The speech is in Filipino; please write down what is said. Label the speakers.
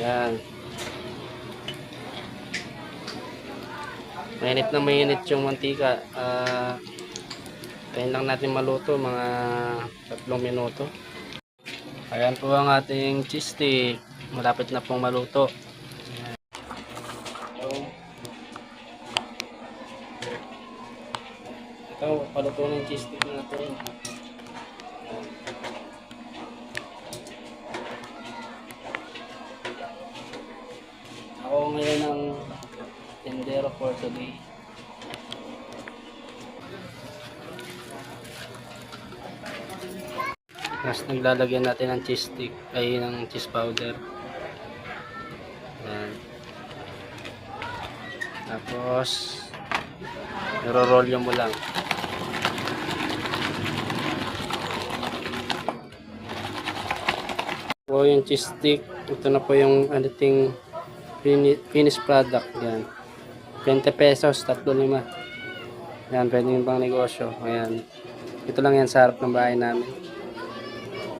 Speaker 1: Ayan. Mainit na mainit yung mantika. Ah, tayin lang natin maluto mga tatlong minuto. Ayan po ang ating cheese stick. Malapit na pong maluto. Ito, paluto ng cheese stick natin. Ako ngayon ang tendero for today. Tapos naglalagyan natin ng cheese stick, ay ng cheese powder. Ayan. Tapos, niro-roll mo lang. Po yung cheese stick. Ito na po yung ating finished product. Yan. 20 pesos, 35. Yan, pwede yung pang negosyo. Ayan. Ito lang yan sa harap ng bahay namin.